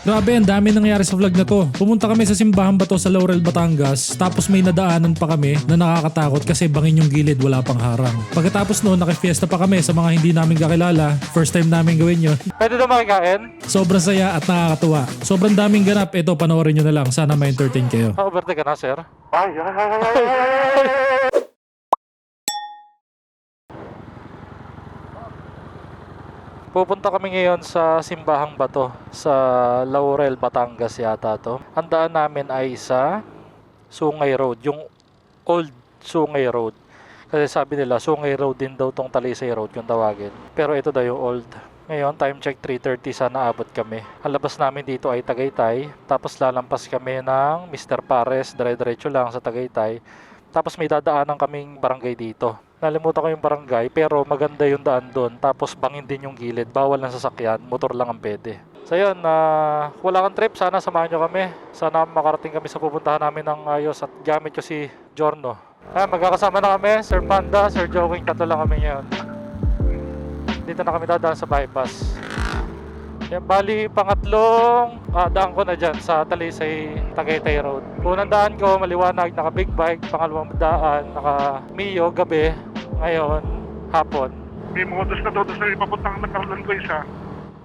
Grabe, ang dami nangyari sa vlog na to. Pumunta kami sa simbahan ba to sa Laurel, Batangas, tapos may nadaanan pa kami na nakakatakot kasi bangin yung gilid, wala pang harang. Pagkatapos noon, nakifiesta pa kami sa mga hindi namin kakilala. First time namin gawin yun. Pwede na makikain? Sobrang saya at nakakatuwa. Sobrang daming ganap. Ito, panoorin nyo na lang. Sana ma-entertain kayo. Ah, overte ka na, sir? Ay, ay, ay, ay, ay, ay, ay. Pupunta kami ngayon sa Simbahang Bato sa Laurel, Batangas yata to. Ang daan namin ay sa Sungay Road, yung old Sungay Road. Kasi sabi nila, Sungay Road din daw tong Talisay Road kung tawagin. Pero ito daw yung old. Ngayon, time check 3.30 sana abot kami. Ang labas namin dito ay Tagaytay. Tapos lalampas kami ng Mr. Pares, dire-diretso lang sa Tagaytay. Tapos may dadaanan kaming barangay dito. Nalimutan ko yung barangay pero maganda yung daan doon. Tapos bangin din yung gilid. Bawal ng sasakyan. Motor lang ang pwede. So yun, ah, wala kang trip. Sana samahan nyo kami. Sana makarating kami sa pupuntahan namin ng ayos at gamit ko si Jorno. Ah, magkakasama na kami. Sir Panda, Sir Joking, tatlo lang kami ngayon. Dito na kami dadaan sa bypass. Yan, bali, pangatlong ah, daan ko na dyan sa Talisay, Tagaytay Road. Unang daan ko, maliwanag, naka big bike. Pangalawang daan, naka Mio, gabi. Ngayon, hapon. May modus na doon sa ipapuntang nagkaroon ko isa.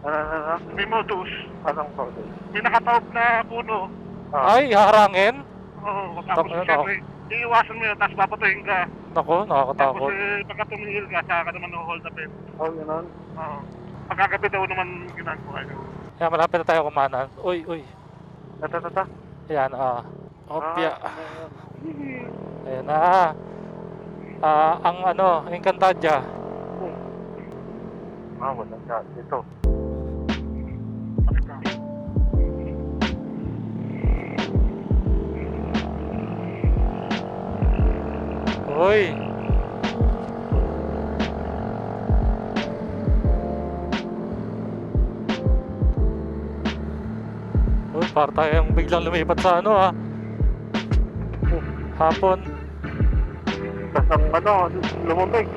Ano? May modus. Anong modus? May nakataob na puno. Ay, harangin? Oo, tapos Ano, ano? syempre, iiwasan mo yun, tapos papatuhin ka. Tapos nakakatakot. eh, pagka tumingil ka, saka ka naman hold upin. Oh, ganun. Oo. Pagkagabi daw naman ginagawa yun. Yan, malapit na tayo kumanan. Uy, uy. Tata, tata. Yan, ah. Opya. Ayan na. Ah, ang ano, Encantadia. Ah, wala ka. Ka? Uy. Uy, para tayong biglang lumipat sa ano ah. Hapon. Tapos ang ano, lumubig.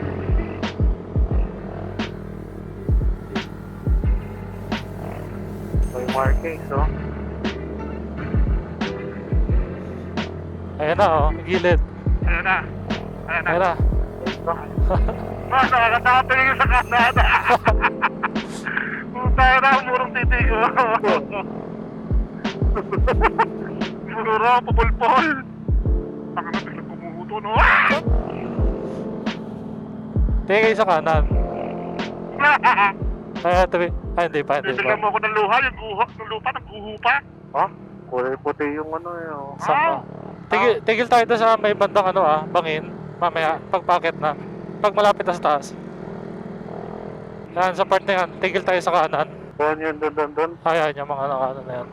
May markings, oh. Ayan na oh, gilid. Ayan na. Ayan na. Ayan na. Ah, nakakatakot yung sa Canada. Puta na, murong titig ko. Muro, pupulpol. Taka na, biglang kumuhuto, no? Tingin kayo sa kanan. Ay, tabi. Ay, hindi pa, hindi Bibigyan mo pa. ako ng luha, yung guho, ng lupa, nagguho pa. Ha? Kulay puti yung ano yun. Sa, tigil, tigil tayo doon sa may bandang ano ah, bangin. Mamaya, pagpakit na. Pag malapit na sa taas. Yan, sa part na yan, tigil tayo sa kanan. Doon yun, doon, doon, doon. Ayan, yung mga nakaano na yan.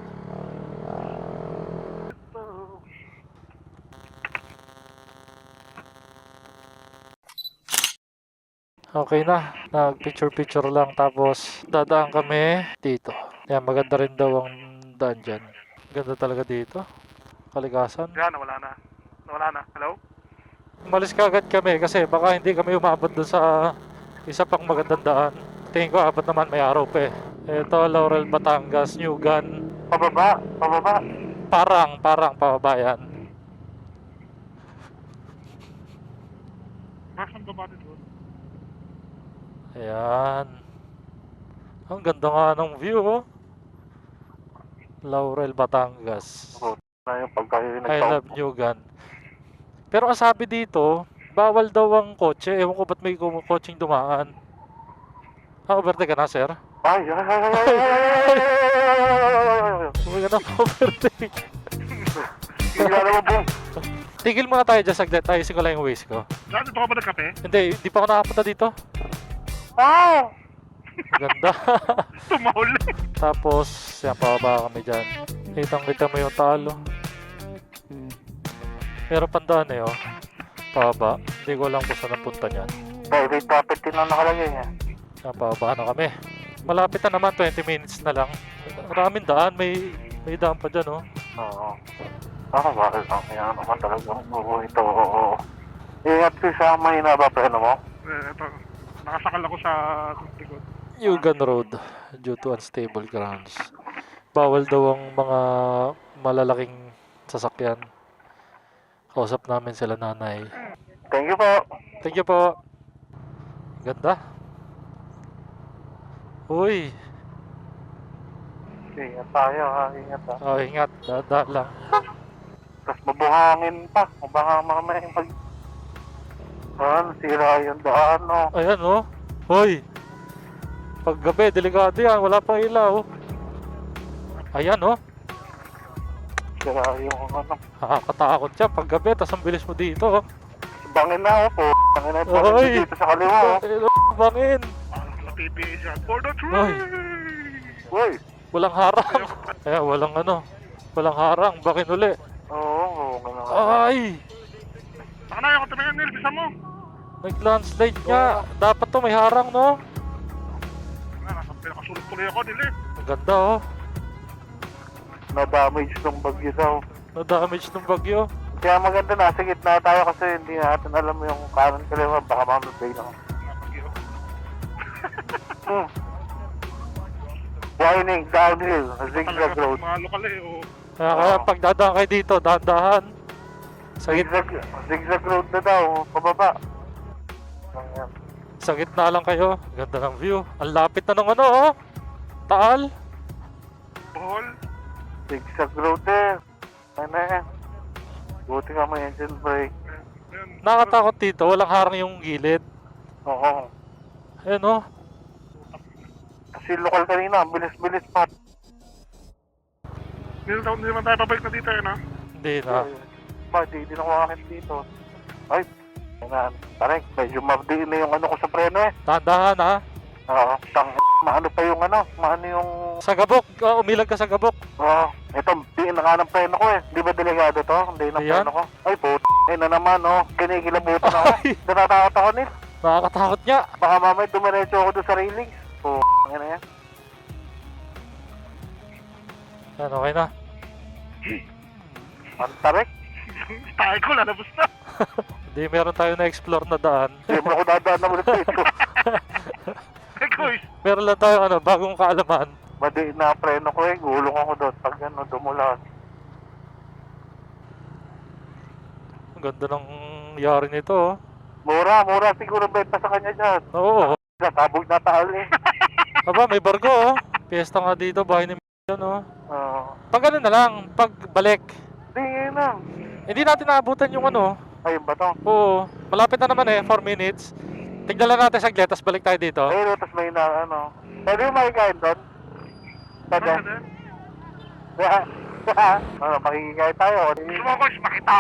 Okay na, nag-picture-picture lang tapos dadaan kami dito. Yan, maganda rin daw ang daan dyan. Ganda talaga dito. Kalikasan. Yan, nawala na. Nawala na. Hello? Umalis ka agad kami kasi baka hindi kami umabot doon sa isa pang magandang daan. Tingin ko abot naman may araw pa eh. Ito, Laurel, Batangas, New Gun. Pababa, pababa. Parang, parang pababayan. Nasaan ba ba dito? Ayan. Ang ganda nga ng view, oh. Laurel, Batangas. I love New Gun. Pero ang sabi dito, bawal daw ang kotse. Ewan ko ba't may kotseng dumaan. Ah, overte ka na, sir? Ay, ay, ay, ay, ay, ay, ay, ay, ay. Tigil muna tayo dyan saglit. Ayusin ko lang yung waist ko. Saan dito ka ba nagkape? Hindi, hindi pa ako nakapunta dito. Ah! Ganda. Tumahol. Tapos, yan, pababa kami dyan. Kitang kita mo yung talo. Meron pandaan eh, oh. Pababa. Hindi ko alam kung saan napunta niyan. Private property na nakalagay niya. Yan, pababa na kami. Malapit na naman, 20 minutes na lang. Maraming daan, may may daan pa dyan, oh. Oo. Ah, bakit ang kaya naman talagang buo ito. Ingat ko sa mahina ba preno mo? Eh, ito. Nakasakal ako sa likod. Yugan Road, due to unstable grounds. Bawal daw ang mga malalaking sasakyan. Kausap namin sila nanay. Thank you po. Thank you po. Ganda. Uy. Ingat tayo ha, ingat ha. Oh, ingat. Dada lang. Tapos mabuhangin pa. Baka mamaya yung pag... Ah, sira yung daan, oh. Ayan oh. Hoy. Pag gabi, delikado yan. Wala pang ilaw. Ayan oh. Sira yung ano. Nakakatakot siya pag gabi. Tapos ang bilis mo dito. oh. Bangin na, oh, po. Bangin na po. Oy. Dito sa kaliwa, oh. Bangin. Matitiis yan for the Oy. Uy. Walang harang. Kaya walang ano. Walang harang. Bakin uli. Oo, oo. Ay. Saka na yung tumingin nil, bisa mo. Nag-landslide nga. Dapat to may harang no. Na, nasa pinakasulot tuloy ako nil eh. Ang ganda oh. Na-damage ng bagyo daw. Na-damage ng bagyo. Kaya maganda nasa gitna tayo kasi hindi natin alam yung kanan kaliwa. Baka lang. Napag-iyo. Hmm. Winding downhill, zigzag road. Mga lokal eh, oh. Kaya, kaya pag dadaan kayo dito, dahan-dahan. Sa, git Zigzag, zigzag road na daw, pababa. Ayan. sa gitna lang kayo. Ganda ng view. Ang lapit na ng ano oh. Taal. Bohol. Zigzag road eh. Ano eh. Buti ka may engine brake. Ayan. Nakatakot dito. Walang harang yung gilid. Oo. Ayan oh. Kasi lokal kanina, ang bilis-bilis pa. Hindi naman tayo pabalik na dito eh, no? Hindi na. Ba, di, di na kumakit dito. Ay, na, tarik, medyo mabdiin na yung ano ko sa preno eh. Dahan-dahan ha. Oo, tang, maano pa yung ano, maano yung, Sa gabok. Ah, umilag ka sa gabok. oo, ito, diin na nga ng preno ko eh. Di ba delikado to? Hindi na Ayan. preno ko. Ay, put, eh na naman, oh, kinikilabutan ako. Ay. Natatakot ako nil. Nakakatakot nga. Baka mamaya dumiretso ako doon sa railings. Oo, ano yan. Ayan, okay na. Ang tarik. Tayo ko, lalabas na. Hindi, meron tayo na-explore na daan. Hindi mo ako dadaan na ulit dito. Eh, guys. Meron lang tayo ano, bagong kaalaman. Madi na preno ko eh, gulong ako doon pag ano, dumulas. Ang ganda ng yari nito oh. Mura, mura siguro benta sa kanya dyan. Oo. Sabog na taal eh. Aba, may barko oh. Piyesta nga dito, bahay ni yan oh. Oo. Pag ano na lang, pag balik. Hindi, yun na. Hindi natin naabutan yung ano. Ayun ba to? Oo. Malapit na naman eh, 4 minutes. Tignan lang natin saglit, tapos balik tayo dito. Ayun, tapos may na, ano. Pwede yung makikain doon? Pwede. Ano makikikain tayo. Gusto mo, guys, makita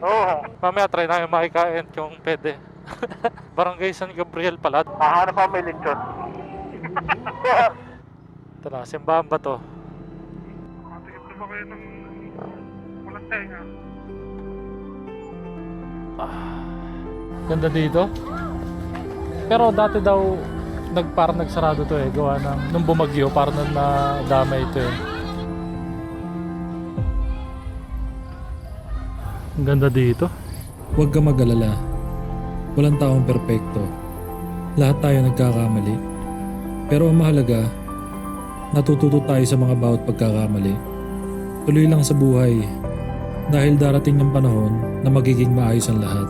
Oo. Mamaya try namin makikain kung pwede. Barangay San Gabriel pala. Hahanap pa may lechon. Ito na, simbahan ba to? Tingin ko ba kayo ng walang tenga? Ganda dito. Pero dati daw nag parang nagsarado to eh gawa ng nung bumagyo parang na nadamay ito eh. Ang ganda dito. Huwag ka mag-alala. Walang taong perpekto. Lahat tayo nagkakamali. Pero ang mahalaga, natututo tayo sa mga bawat pagkakamali. Tuloy lang sa buhay dahil darating ng panahon na magiging maayos ang lahat.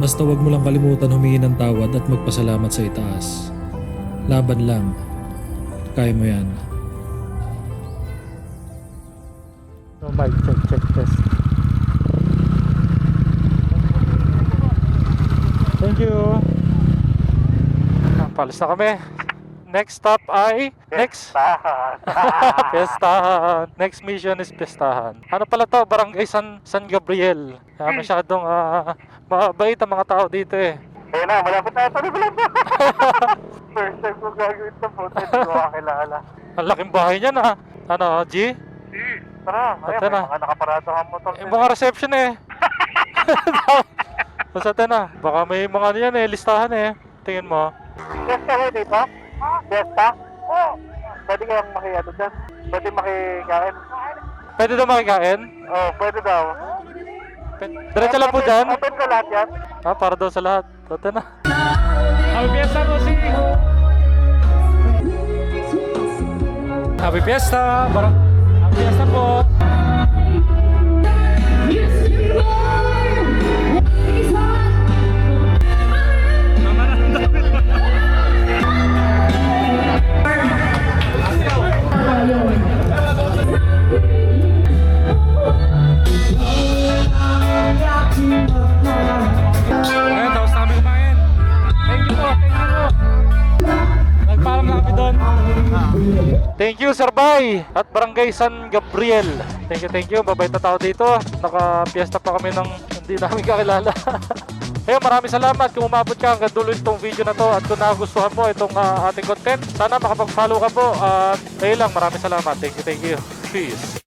Basta huwag mo lang kalimutan humingi ng tawad at magpasalamat sa itaas. Laban lang. Kaya mo yan. No mic check check test. Thank you. Palis na kami. Next stop ay next Tahan. Pestahan. Next mission is Pestahan. Ano pala to? Barangay San San Gabriel. Kaya masyadong ah, mabait ang mga tao dito eh. Ayun na, malapit na ito. First time ko gagawin ito po. Hindi ko kakilala. Ang laking bahay niya na. Ano, G? Si. Tara, ayun, may na. mga nakaparado kang motor. Yung mga reception eh. Basta na. Baka may mga ano yan eh. Listahan eh. Tingin mo. Mo dito? Fiesta? Oo. Pwede kayang makiyado dyan. Pwede makikain. Pwede daw makikain? Oo, oh, pwede daw. Diretso lang po dyan. Open ka lahat yan? Ah, para daw sa lahat. Ito na. Ang piyesta mo si... Happy Fiesta! Barang... Happy Fiesta po! Thank you, Sir Bay at Barangay San Gabriel. Thank you, thank you. Mabait na tao dito. Naka-fiesta pa kami ng hindi namin kakilala. Ayun, maraming salamat kung umabot ka hanggang dulo itong video na to at kung nagustuhan mo itong ah, ating content, sana makapag-follow ka po at ayun lang, maraming salamat. Thank you, thank you. Peace.